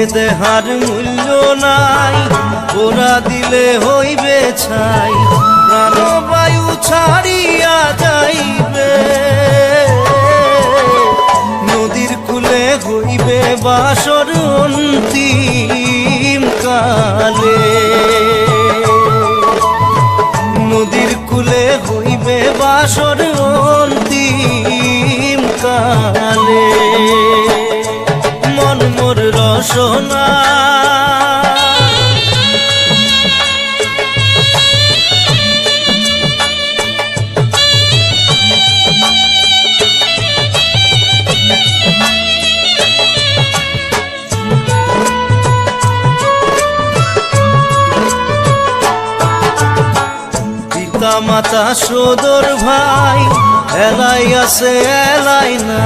এ দেহার মূল্য নাই, ওরা দিলে হইবে ছাই প্রাণবায়ু ছাড়িয়া যাইবে। নদীর কূলে হইবে বাসর অন্তিম কালে। নদীর কূলে হইবে বাসর অন্তিম কালে। মন মোর রসনা। মাতা সদর ভাই এলাই আছে এলাই নাই।